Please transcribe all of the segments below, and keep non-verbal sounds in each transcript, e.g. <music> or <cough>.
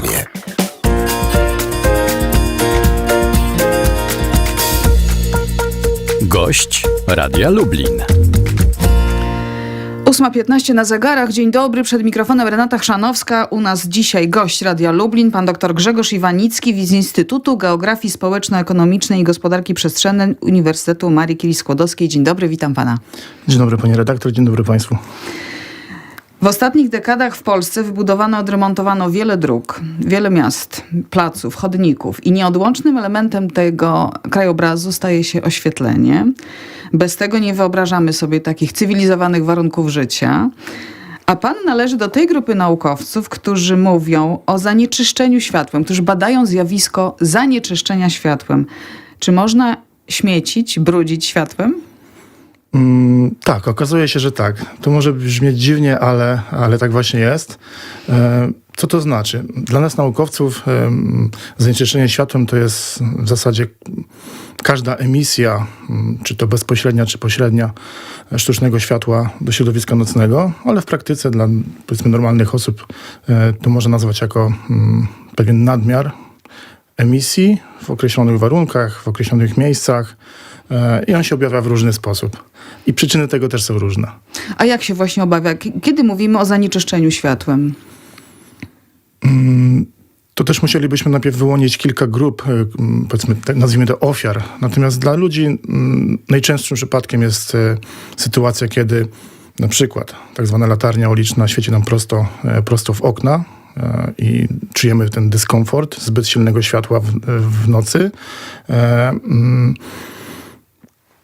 programie. Gość Radia Lublin. 8.15 na zegarach. Dzień dobry. Przed mikrofonem Renata Chrzanowska. U nas dzisiaj gość Radia Lublin, pan dr Grzegorz Iwanicki z Instytutu Geografii Społeczno-Ekonomicznej i Gospodarki Przestrzennej Uniwersytetu Marii Curie-Skłodowskiej. Dzień dobry, witam pana. Dzień dobry panie redaktor, dzień dobry państwu. W ostatnich dekadach w Polsce wybudowano, odremontowano wiele dróg, wiele miast, placów, chodników i nieodłącznym elementem tego krajobrazu staje się oświetlenie. Bez tego nie wyobrażamy sobie takich cywilizowanych warunków życia. A pan należy do tej grupy naukowców, którzy mówią o zanieczyszczeniu światłem, którzy badają zjawisko zanieczyszczenia światłem. Czy można śmiecić, brudzić światłem? Mm, tak, okazuje się, że tak. To może brzmieć dziwnie, ale, ale tak właśnie jest. E, co to znaczy? Dla nas naukowców em, zanieczyszczenie światłem to jest w zasadzie każda emisja, mm, czy to bezpośrednia, czy pośrednia, e, sztucznego światła do środowiska nocnego, ale w praktyce dla powiedzmy normalnych osób e, to można nazwać jako mm, pewien nadmiar emisji w określonych warunkach, w określonych miejscach e, i on się objawia w różny sposób. I przyczyny tego też są różne. A jak się właśnie obawia? Kiedy mówimy o zanieczyszczeniu światłem? To też musielibyśmy najpierw wyłonić kilka grup, e, powiedzmy, nazwijmy to ofiar. Natomiast dla ludzi najczęstszym przypadkiem jest e, sytuacja, kiedy na przykład tak zwana latarnia uliczna świeci nam prosto, prosto w okna i czujemy ten dyskomfort zbyt silnego światła w, w nocy.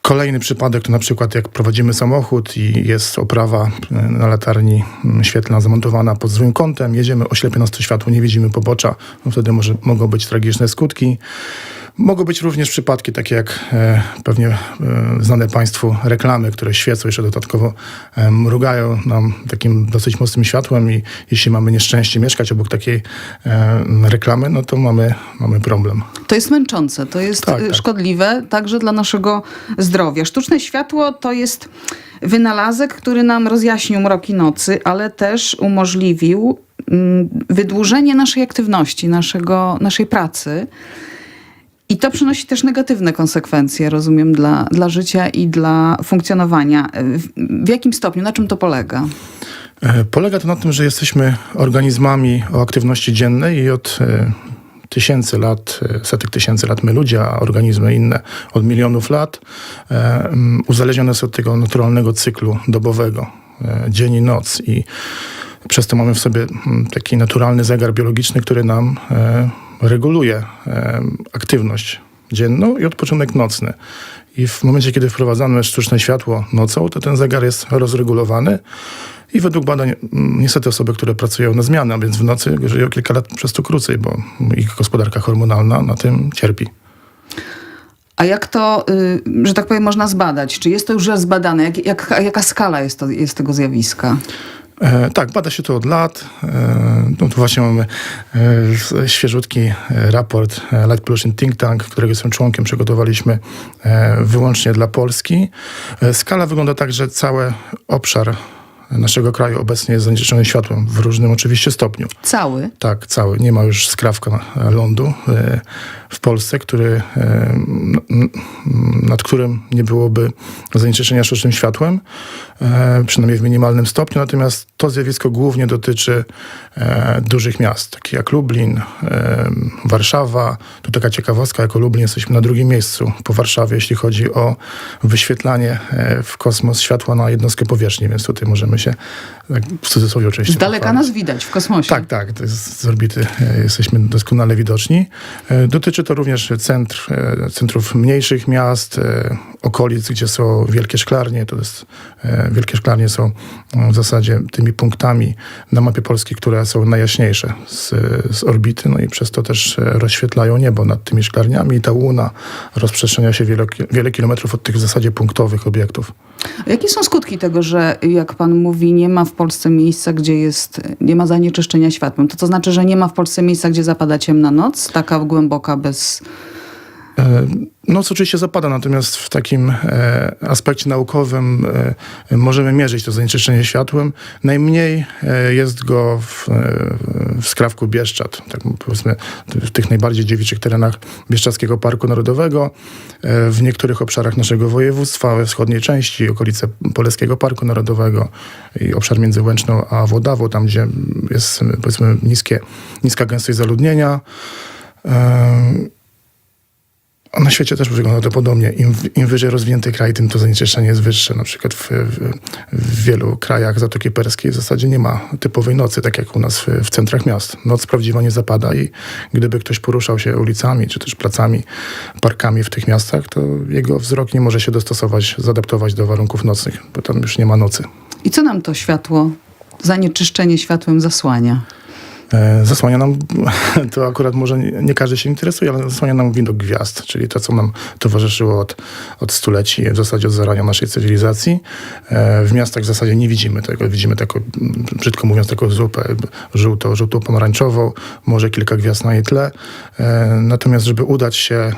E, Kolejny przypadek to na przykład jak prowadzimy samochód i jest oprawa e, na latarni mm, świetlna zamontowana pod złym kątem, jedziemy, oślepia nas to światło, nie widzimy pobocza, no wtedy może, mogą być tragiczne skutki. Mogą być również przypadki takie jak e, pewnie e, znane Państwu reklamy, które świecą, jeszcze dodatkowo e, mrugają nam takim dosyć mocnym światłem i jeśli mamy nieszczęście mieszkać obok takiej e, reklamy, no to mamy, mamy problem. To jest męczące, to jest Tak, y, tak. szkodliwe także dla naszego zdrowia. Sztuczne światło to jest wynalazek, który nam rozjaśnił mroki nocy, ale też umożliwił mm, wydłużenie naszej aktywności, naszego, naszej pracy. I to przynosi też negatywne konsekwencje, rozumiem, dla, dla życia i dla funkcjonowania. W, w jakim stopniu, na czym to polega? E, Polega to na tym, że jesteśmy organizmami o aktywności dziennej i od e, tysięcy lat, e, setek tysięcy lat my ludzie, a organizmy inne od milionów lat, e, mm, uzależnione są od tego naturalnego cyklu dobowego, e, dzień i noc. I przez to mamy w sobie mm, taki naturalny zegar biologiczny, który nam reguluje aktywność dzienną i odpoczynek nocny. I w momencie, kiedy wprowadzamy sztuczne światło nocą, to ten zegar jest rozregulowany. I według badań, mm, niestety osoby, które pracują na zmianę, a więc w nocy, żyją kilka lat przez to krócej, bo ich gospodarka hormonalna na tym cierpi. A jak to, y, że tak powiem, można zbadać? Czy jest to już zbadane? Jak, jak, jaka skala jest, to, jest tego zjawiska? E, tak, bada się to od lat. E, no tu właśnie mamy e, świeżutki e, raport e, Light Pollution Think Tank, którego jestem członkiem, przygotowaliśmy e, wyłącznie dla Polski. Skala wygląda tak, że cały obszar naszego kraju obecnie jest zanieczyszczony światłem w różnym oczywiście stopniu. Cały? Tak, cały. Nie ma już skrawka e, lądu e, w Polsce, który, e, nad którym nie byłoby zanieczyszczenia sztucznym światłem, przynajmniej w minimalnym stopniu. Natomiast to zjawisko głównie dotyczy dużych miast, takich jak Lublin, Warszawa. Tu taka ciekawostka, jako Lublin jesteśmy na drugim miejscu po Warszawie, jeśli chodzi o wyświetlanie w kosmos światła na jednostkę powierzchni, więc tutaj możemy się, w cudzysłowie oczywiście, Z daleka nas widać w kosmosie. Tak, tak, to jest z orbity e, jesteśmy doskonale widoczni. E, Dotyczy to również centr, e, centrów mniejszych miast, okolic, gdzie są wielkie szklarnie. To jest, wielkie szklarnie są w zasadzie tymi punktami na mapie Polski, które są najjaśniejsze z, z orbity, no i przez to też rozświetlają niebo nad tymi szklarniami i ta łuna rozprzestrzenia się wiele, wiele kilometrów od tych w zasadzie punktowych obiektów. Jakie są skutki tego, że jak pan mówi, nie ma w Polsce miejsca, gdzie jest, nie ma zanieczyszczenia światłem? To to znaczy, że nie ma w Polsce miejsca, gdzie zapada ciemna noc, taka głęboka, bez... E, Noc oczywiście zapada, natomiast w takim e, aspekcie naukowym e, możemy mierzyć to zanieczyszczenie światłem. Najmniej jest go w, w skrawku Bieszczad, tak powiedzmy w tych najbardziej dziewiczych terenach Bieszczadzkiego Parku Narodowego, w niektórych obszarach naszego województwa, we wschodniej części, okolice Poleskiego Parku Narodowego i obszar między Łęczną a Włodawą, tam gdzie jest powiedzmy niskie, niska gęstość zaludnienia. A na świecie też wygląda to podobnie. Im, Im wyżej rozwinięty kraj, tym to zanieczyszczenie jest wyższe. Na przykład w, w, w wielu krajach Zatoki Perskiej w zasadzie nie ma typowej nocy, tak jak u nas w, w centrach miast. Noc prawdziwa nie zapada i gdyby ktoś poruszał się ulicami, czy też placami, parkami w tych miastach, to jego wzrok nie może się dostosować, zaadaptować do warunków nocnych, bo tam już nie ma nocy. I co nam to światło, zanieczyszczenie światłem zasłania? E, Zasłania nam, <laughs> to akurat może nie, każdy się interesuje, ale zasłania nam widok gwiazd, czyli to, co nam towarzyszyło od, od stuleci, w zasadzie od zarania naszej cywilizacji. E, W miastach w zasadzie nie widzimy tego, widzimy taką, brzydko mówiąc, taką zupę żółto, żółto-pomarańczową, może kilka gwiazd na jej tle. E, Natomiast, żeby udać się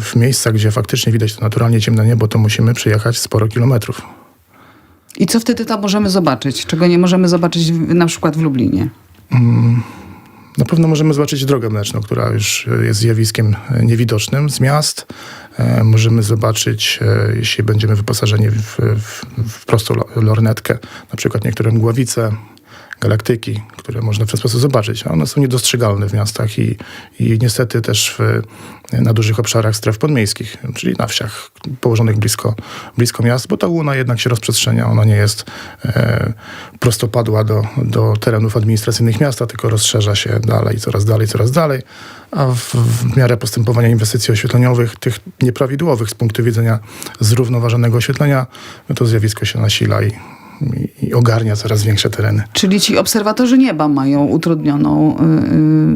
w miejsca, gdzie faktycznie widać to naturalnie ciemne niebo, to musimy przejechać sporo kilometrów. I co wtedy tam możemy zobaczyć, czego nie możemy zobaczyć w, na przykład w Lublinie? Na pewno możemy zobaczyć Drogę Mleczną, która już jest zjawiskiem e, niewidocznym z miast. E, Możemy zobaczyć, e, jeśli będziemy wyposażeni w, w, w prostą lo- lornetkę, na przykład niektóre mgławice, galaktyki, które można w ten sposób zobaczyć. A one są niedostrzegalne w miastach i, i niestety też w, na dużych obszarach stref podmiejskich, czyli na wsiach położonych blisko, blisko miast, bo ta łuna jednak się rozprzestrzenia. Ona nie jest e, prostopadła do, do terenów administracyjnych miasta, tylko rozszerza się dalej, coraz dalej, coraz dalej. A w, w miarę postępowania inwestycji oświetleniowych, tych nieprawidłowych z punktu widzenia zrównoważonego oświetlenia, no to zjawisko się nasila i, i, i ogarnia coraz większe tereny. Czyli ci obserwatorzy nieba mają utrudnioną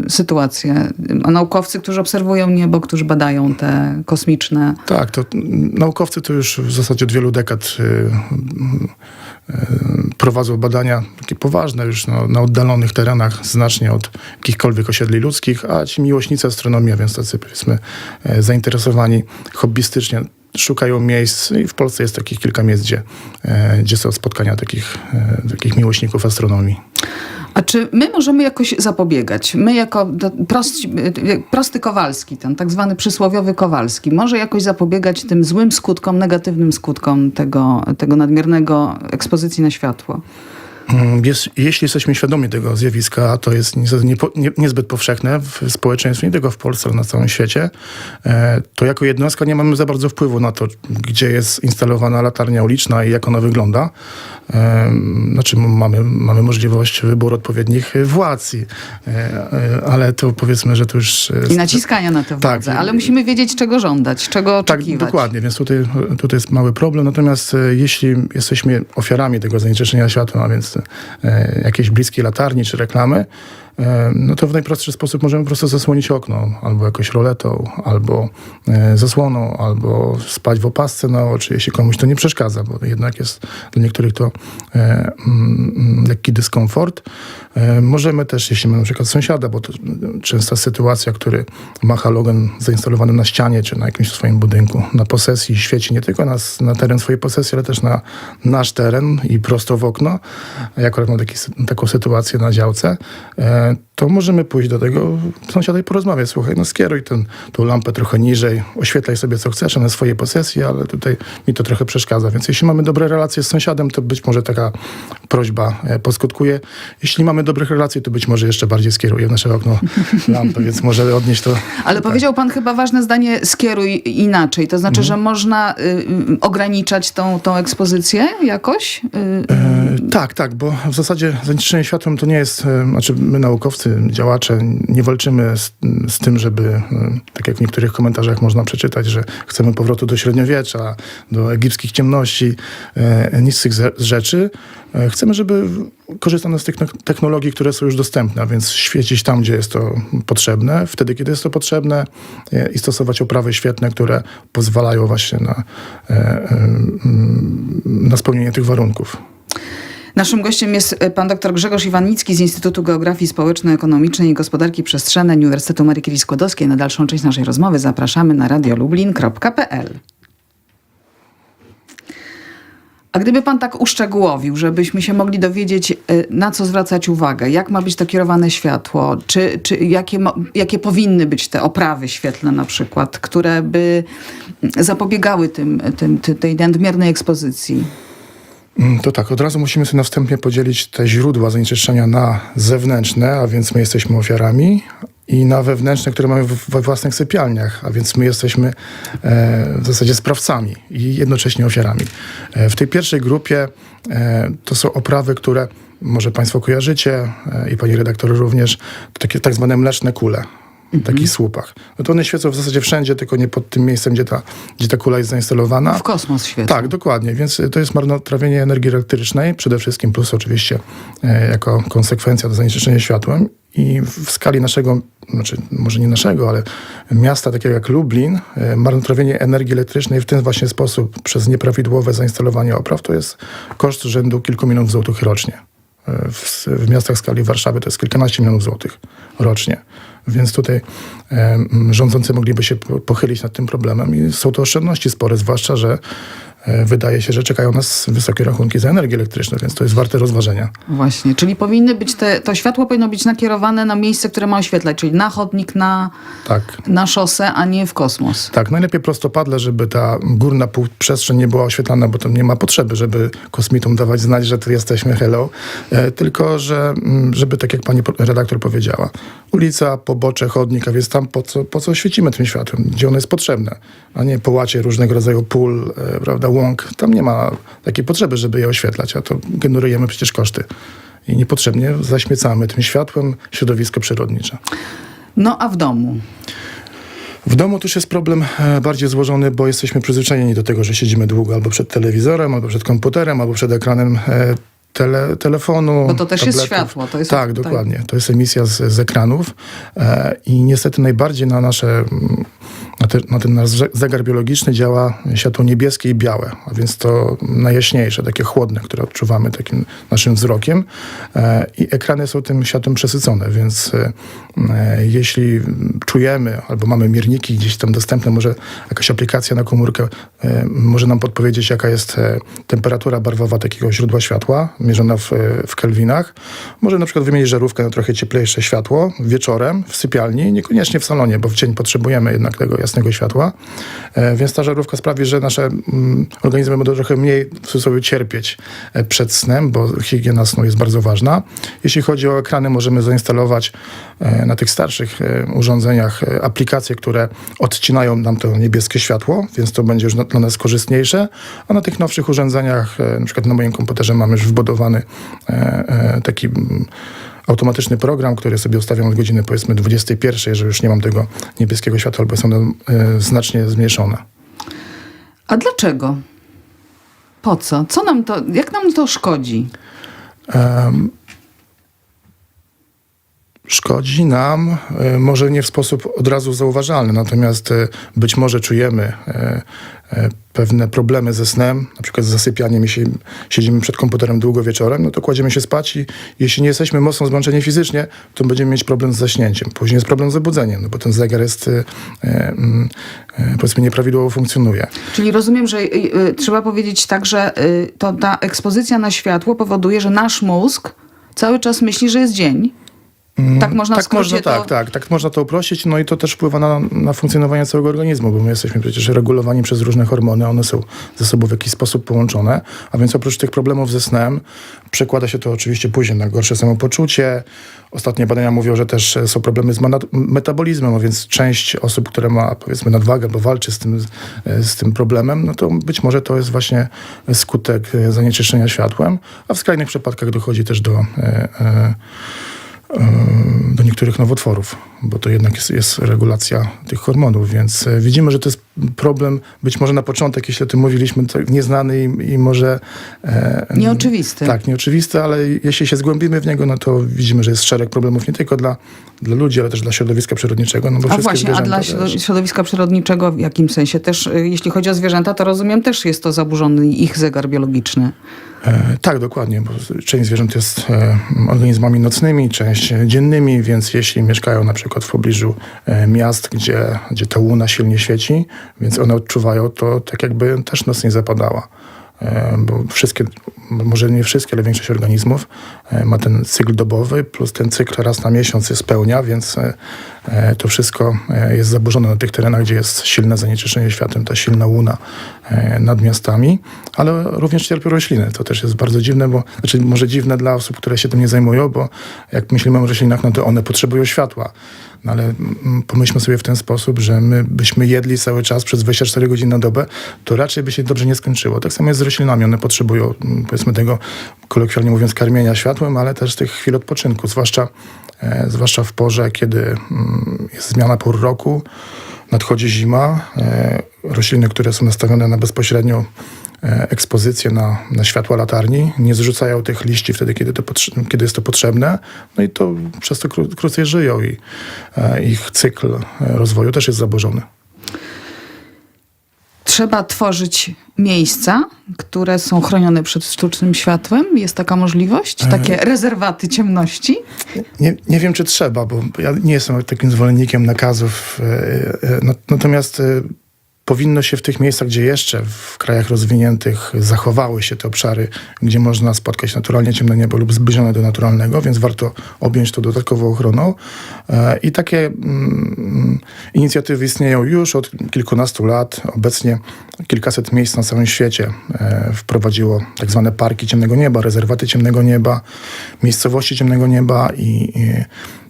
y, y, sytuację. A naukowcy, którzy obserwują niebo, którzy badają te kosmiczne. Tak, to naukowcy to już w zasadzie od wielu dekad y, y, y, prowadzą badania takie poważne już no, na oddalonych terenach, znacznie od jakichkolwiek osiedli ludzkich, a ci miłośnicy astronomii, a więc tacy powiedzmy e, zainteresowani hobbystycznie, szukają miejsc i w Polsce jest takich kilka miejsc, gdzie, e, gdzie są spotkania takich, e, takich miłośników astronomii. A czy my możemy jakoś zapobiegać? My jako prosci, y, prosty Kowalski, ten tak zwany przysłowiowy Kowalski, może jakoś zapobiegać tym złym skutkom, negatywnym skutkom tego, tego nadmiernego ekspozycji na światło? Mm, Jest, jeśli jesteśmy świadomi tego zjawiska, a to jest niezbyt powszechne w społeczeństwie, nie tylko w Polsce, ale na całym świecie, e, to jako jednostka nie mamy za bardzo wpływu na to, gdzie jest instalowana latarnia uliczna i jak ona wygląda. Znaczy mamy, mamy możliwość wyboru odpowiednich władz, e, e, ale to powiedzmy, że to już... e, I naciskania na tę Tak. władzę. Ale musimy wiedzieć, czego żądać, czego tak, oczekiwać. dokładnie, więc tutaj, tutaj jest mały problem. Natomiast jeśli jesteśmy ofiarami tego zanieczyszczenia światła, a więc jakiejś bliskiej latarni czy reklamy, no to w najprostszy sposób możemy po prostu zasłonić okno, albo jakoś roletą, albo e, zasłoną, albo spać w opasce na oczy, jeśli komuś to nie przeszkadza, bo jednak jest dla niektórych to e, mm, lekki dyskomfort. E, możemy też, jeśli mamy na przykład sąsiada, bo to częsta sytuacja, który ma halogen zainstalowany na ścianie czy na jakimś swoim budynku, na posesji, świeci nie tylko na, teren swojej posesji, ale też na nasz teren i prosto w okno. Ja akurat mam taki, taką sytuację na działce, e, to możemy pójść do tego sąsiada i porozmawiać. Słuchaj, no skieruj ten, tą lampę trochę niżej, oświetlaj sobie co chcesz na swojej posesji, ale tutaj mi to trochę przeszkadza. Więc jeśli mamy dobre relacje z sąsiadem, to być może taka prośba e, poskutkuje. Jeśli mamy dobrych relacji, to być może jeszcze bardziej skieruje w nasze okno <laughs> lampę, więc może odnieść to Ale powiedział pan chyba ważne zdanie, skieruj inaczej. To znaczy, że można y, y, ograniczać tą, tą ekspozycję jakoś? Y, E, tak, tak, bo w zasadzie zanieczyszczenie światłem to nie jest, e, znaczy my naukowcy, działacze nie walczymy z, z tym, żeby, e, tak jak w niektórych komentarzach można przeczytać, że chcemy powrotu do średniowiecza, do egipskich ciemności, e, ze- rzeczy. E, Chcemy, żeby korzystano z tych techno- technologii, które są już dostępne, a więc świecić tam, gdzie jest to potrzebne, wtedy, kiedy jest to potrzebne e, i stosować oprawy świetne, które pozwalają właśnie na, mm, na spełnienie tych warunków. Naszym gościem jest e, pan dr Grzegorz Iwanicki z Instytutu Geografii Społeczno-Ekonomicznej i Gospodarki Przestrzennej Uniwersytetu Marii Curie-Skłodowskiej. Na dalszą część naszej rozmowy zapraszamy na radiolublin.pl. A gdyby pan tak uszczegółowił, żebyśmy się mogli dowiedzieć, y, na co zwracać uwagę, jak ma być to kierowane światło, czy, czy jakie, jakie powinny być te oprawy świetlne na przykład, które by zapobiegały tym, tym, ty- tej nadmiernej ekspozycji. Mm, To tak, od razu musimy sobie na wstępie podzielić te źródła zanieczyszczenia na zewnętrzne, a więc my jesteśmy ofiarami, i na wewnętrzne, które mamy we własnych sypialniach, a więc my jesteśmy e, w zasadzie sprawcami i jednocześnie ofiarami. E, w tej pierwszej grupie e, to są oprawy, które może Państwo kojarzycie i Pani redaktor również, to takie tak zwane mleczne kule. W takich słupach. No to one świecą w zasadzie wszędzie, tylko nie pod tym miejscem, gdzie ta, gdzie ta kula jest zainstalowana. W kosmos świetnie. Tak, dokładnie. Więc y, to jest marnotrawienie energii elektrycznej, przede wszystkim, plus oczywiście e, jako konsekwencja do zanieczyszczenia światłem. I w w skali naszego, znaczy może nie naszego, ale miasta takiego jak Lublin, e, marnotrawienie energii elektrycznej w ten właśnie sposób przez nieprawidłowe zainstalowanie opraw to jest koszt rzędu kilku milionów złotych rocznie. W, w miastach skali Warszawy to jest kilkanaście milionów złotych rocznie. Więc tutaj rządzący mogliby się po- pochylić nad tym problemem i są to oszczędności spore, zwłaszcza, że wydaje się, że czekają nas wysokie rachunki za energię elektryczną, więc to jest warte rozważenia. Właśnie, czyli powinny być te, to światło powinno być nakierowane na miejsce, które ma oświetlać, czyli na chodnik, na, Tak. na szosę, a nie w kosmos. Tak, najlepiej prostopadle, żeby ta górna pół- przestrzeń nie była oświetlana, bo tam nie ma potrzeby, żeby kosmitom dawać znać, że tu jesteśmy, hello. E, tylko, że mm, żeby, tak jak pani po- redaktor powiedziała, ulica, pobocze, chodnik, a więc tam po co, po co świecimy tym światłem, gdzie ono jest potrzebne, a nie połacie różnego rodzaju pól, e, prawda, łąk. Tam nie ma takiej potrzeby, żeby je oświetlać, a to generujemy przecież koszty. I niepotrzebnie zaśmiecamy tym światłem środowisko przyrodnicze. No a w domu? W domu też jest problem e, bardziej złożony, bo jesteśmy przyzwyczajeni do tego, że siedzimy długo albo przed telewizorem, albo przed komputerem, albo przed ekranem e, tele, telefonu. Bo to też jest tabletów. światło, to jest- tak, tak. dokładnie. To jest emisja z, z ekranów e, i niestety najbardziej na nasze, na, te, na ten nasz ze- zegar biologiczny działa światło niebieskie i białe, a więc to najjaśniejsze, takie chłodne, które odczuwamy takim naszym wzrokiem e, i ekrany są tym światłem przesycone, więc e, e, jeśli czujemy albo mamy mierniki gdzieś tam dostępne, może jakaś aplikacja na komórkę e, może nam podpowiedzieć, jaka jest e, temperatura barwowa takiego źródła światła, mierzona w, w kelwinach. Może na przykład wymienić żarówkę na trochę cieplejsze światło wieczorem w sypialni, niekoniecznie w salonie, bo w dzień potrzebujemy jednak tego jasnego światła. E, Więc ta żarówka sprawi, że nasze mm, organizmy będą trochę mniej w cudzysłowie cierpieć e, przed snem, bo higiena snu jest bardzo ważna. Jeśli chodzi o ekrany, możemy zainstalować e, na tych starszych urządzeniach aplikacje, które odcinają nam to niebieskie światło, więc to będzie już dla nas korzystniejsze. A na tych nowszych urządzeniach, na przykład na moim komputerze mamy już wbudowany e, e, taki mm, automatyczny program, który sobie ustawiam od godziny powiedzmy 21, że już nie mam tego niebieskiego światła, albo jest ono e, znacznie zmniejszone. A dlaczego? Po co? Co nam to, jak nam to szkodzi? Em, szkodzi nam, e, może nie w sposób od razu zauważalny, natomiast e, być może czujemy e, pewne problemy ze snem, na przykład z zasypianiem, jeśli siedzimy przed komputerem długo wieczorem, no to kładziemy się spać i jeśli nie jesteśmy mocno zmęczeni fizycznie, to będziemy mieć problem z zaśnięciem. Później jest problem z obudzeniem, no bo ten zegar jest, mm, powiedzmy, nieprawidłowo funkcjonuje. Czyli rozumiem, że trzeba powiedzieć tak, że to ta ekspozycja na światło powoduje, że nasz mózg cały czas myśli, że jest dzień. Tak można tak, można, to... tak, tak, tak można to uprościć, no i to też wpływa na, na funkcjonowanie całego organizmu, bo my jesteśmy przecież regulowani przez różne hormony, one są ze sobą w jakiś sposób połączone, a więc oprócz tych problemów ze snem, przekłada się to oczywiście później na gorsze samopoczucie. Ostatnie badania mówią, że też są problemy z metabolizmem, a więc część osób, które ma powiedzmy nadwagę, bo walczy z tym, z tym problemem, no to być może to jest właśnie skutek e, zanieczyszczenia światłem, a w skrajnych przypadkach dochodzi też do e, e, do niektórych nowotworów, bo to jednak jest, jest regulacja tych hormonów, więc e, widzimy, że to jest problem być może na początek, jeśli o tym mówiliśmy, to nieznany i, i może... E, Nieoczywisty. Tak, nieoczywisty, ale jeśli się zgłębimy w niego, no to widzimy, że jest szereg problemów nie tylko dla, dla ludzi, ale też dla środowiska przyrodniczego. No bo A właśnie, a dla środowiska przyrodniczego w jakim sensie? Też y, jeśli chodzi o zwierzęta, to rozumiem, też jest to zaburzony ich zegar biologiczny. E, tak, dokładnie, bo część zwierząt jest e, organizmami nocnymi, część dziennymi, więc jeśli mieszkają na przykład w pobliżu e, miast, gdzie, gdzie ta łuna silnie świeci, więc one odczuwają to tak jakby też noc nie zapadała. E, bo wszystkie, może nie wszystkie, ale większość organizmów e, ma ten cykl dobowy, plus ten cykl raz na miesiąc się spełnia, więc e, to wszystko jest zaburzone na tych terenach, gdzie jest silne zanieczyszczenie światłem, ta silna łuna nad miastami, ale również cierpią rośliny. To też jest bardzo dziwne, bo znaczy może dziwne dla osób, które się tym nie zajmują, bo jak myślimy o roślinach, no to one potrzebują światła. No ale pomyślmy sobie w ten sposób, że my byśmy jedli cały czas przez 24 godziny na dobę, to raczej by się dobrze nie skończyło. Tak samo jest z roślinami. One potrzebują, mm, powiedzmy tego, kolokwialnie mówiąc, karmienia światłem, ale też tych chwil odpoczynku, zwłaszcza, e, zwłaszcza w porze, kiedy mm, jest zmiana pór roku, nadchodzi zima. E, rośliny, które są nastawione na bezpośrednią e, ekspozycję na, na światła latarni, nie zrzucają tych liści wtedy, kiedy, to kiedy jest to potrzebne, no i to przez to kró- krócej żyją i e, ich cykl e, rozwoju też jest zaburzony. Trzeba tworzyć miejsca, które są chronione przed sztucznym światłem. Jest taka możliwość? Takie rezerwaty ciemności? Nie, nie wiem, czy trzeba, bo ja nie jestem takim zwolennikiem nakazów. e, e, Natomiast e, powinno się w tych miejscach, gdzie jeszcze w krajach rozwiniętych zachowały się te obszary, gdzie można spotkać naturalnie ciemne niebo lub zbliżone do naturalnego, więc warto objąć to dodatkową ochroną. E, I takie mm, inicjatywy istnieją już od kilkunastu lat. Obecnie kilkaset miejsc na całym świecie e, wprowadziło tak zwane parki ciemnego nieba, rezerwaty ciemnego nieba, miejscowości ciemnego nieba i,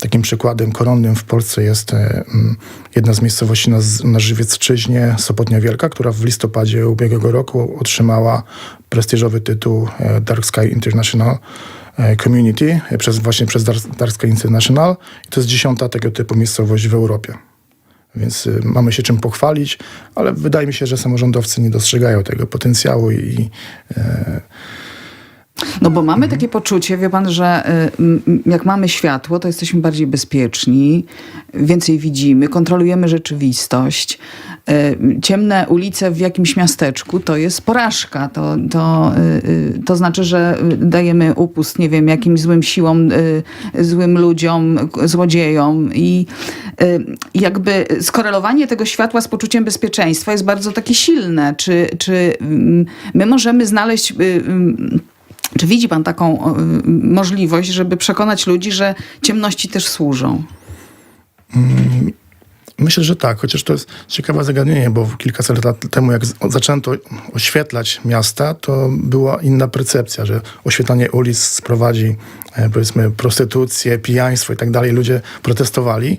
takim przykładem koronnym w Polsce jest e, mm, jedna z miejscowości na, na Żywiecczyźnie, Sopotnia Wielka, która w listopadzie ubiegłego roku otrzymała prestiżowy tytuł e, Dark Sky International e, Community e, przez, właśnie przez Dark, Sky International. I to jest dziesiąta tego typu miejscowość w Europie. Więc y, mamy się czym pochwalić, ale wydaje mi się, że samorządowcy nie dostrzegają tego potencjału i e, No bo mamy Mhm. takie poczucie, wie pan, że y, jak mamy światło, to jesteśmy bardziej bezpieczni, więcej widzimy, kontrolujemy rzeczywistość. Y, Ciemne ulice w jakimś miasteczku to jest porażka. To, to, y, y, to znaczy, że dajemy upust, nie wiem, jakimś złym siłom, y, złym ludziom, złodziejom i jakby skorelowanie tego światła z poczuciem bezpieczeństwa jest bardzo takie silne. Czy, czy mm, my możemy znaleźć... y, czy widzi pan taką możliwość, żeby przekonać ludzi, że ciemności też służą? Myślę, że tak, chociaż to jest ciekawe zagadnienie, bo kilkaset lat temu, jak zaczęto oświetlać miasta, to była inna percepcja, że oświetlanie ulic sprowadzi, powiedzmy, prostytucję, pijaństwo i tak dalej. Ludzie protestowali,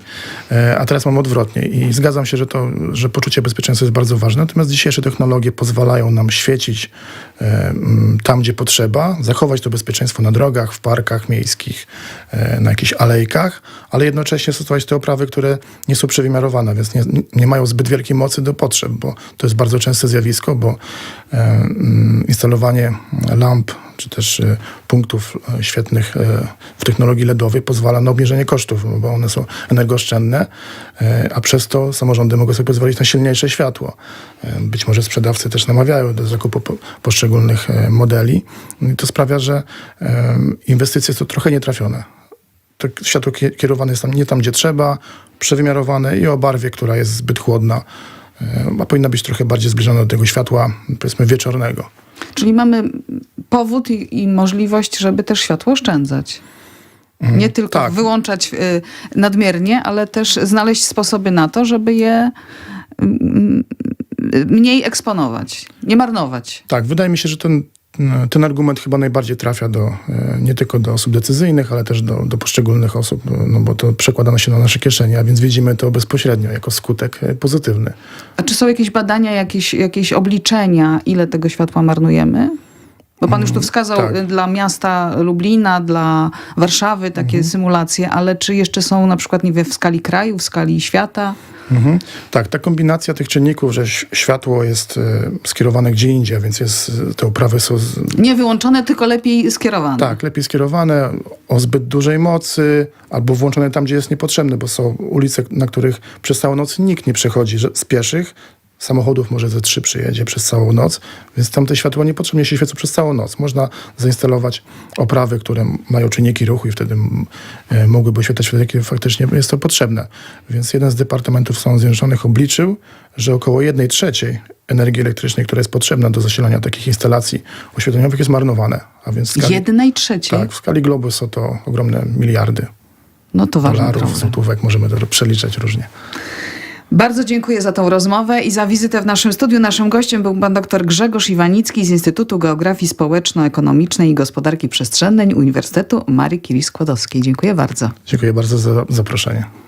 e, a teraz mam odwrotnie. I zgadzam się, że, to, że poczucie bezpieczeństwa jest bardzo ważne, natomiast dzisiejsze technologie pozwalają nam świecić e, tam, gdzie potrzeba, zachować to bezpieczeństwo na drogach, w parkach miejskich, e, na jakichś alejkach, ale jednocześnie stosować te oprawy, które nie są przewymiarowane, więc nie, nie mają zbyt wielkiej mocy do potrzeb, bo to jest bardzo częste zjawisko, bo e, instalowanie lamp czy też e, punktów e, świetnych e, w technologii LEDowej pozwala na obniżenie kosztów, bo one są energooszczędne, a przez to samorządy mogą sobie pozwolić na silniejsze światło. Być może sprzedawcy też namawiają do zakupu po, poszczególnych modeli. I to sprawia, że inwestycje są trochę nietrafione to światło kie- kierowane jest tam nie tam, gdzie trzeba, przewymiarowane i o barwie, która jest zbyt chłodna, a powinna być trochę bardziej zbliżona do tego światła, powiedzmy, wieczornego. Czyli mamy powód i, i możliwość, żeby też światło oszczędzać. Nie tylko tak. wyłączać y, nadmiernie, ale też znaleźć sposoby na to, żeby je mm, y, mniej eksponować, nie marnować. Tak, wydaje mi się, że ten, ten argument chyba najbardziej trafia do, e, nie tylko do osób decyzyjnych, ale też do, do poszczególnych osób, no bo to przekłada się na nasze kieszenie, a więc widzimy to bezpośrednio jako skutek e, pozytywny. A czy są jakieś badania, jakieś, jakieś obliczenia, ile tego światła marnujemy? Bo pan już tu wskazał tak. y, dla miasta Lublina, dla Warszawy takie Mhm. symulacje, ale czy jeszcze są na przykład, nie wiem, w skali kraju, w skali świata? Mhm. Tak, ta kombinacja tych czynników, że światło jest e, skierowane gdzie indziej, więc jest, e, te uprawy są z, Nie wyłączone, tylko lepiej skierowane. tak, lepiej skierowane, o zbyt dużej mocy, albo włączone tam, gdzie jest niepotrzebne, bo są ulice, na których przez całą noc nikt nie przechodzi, że z pieszych, samochodów może ze trzy przyjedzie przez całą noc, więc tam te światła niepotrzebnie się świecą przez całą noc. Można zainstalować oprawy, które mają czynniki ruchu i wtedy e, mogłyby oświetlać wtedy, kiedy faktycznie jest to potrzebne. Więc jeden z departamentów Stanów Zjednoczonych obliczył, że około jednej trzeciej energii elektrycznej, która jest potrzebna do zasilania takich instalacji oświetleniowych jest marnowane. A więc skali, Jednej trzeciej? tak, w skali globu są to ogromne miliardy No to ważny dolarów, złotówek, możemy to przeliczać różnie. Bardzo dziękuję za tą rozmowę i za wizytę w naszym studiu. Naszym gościem był pan dr Grzegorz Iwanicki z Instytutu Geografii Społeczno-Ekonomicznej i Gospodarki Przestrzennej Uniwersytetu Marii Curie Skłodowskiej. Dziękuję bardzo. Dziękuję bardzo za zaproszenie.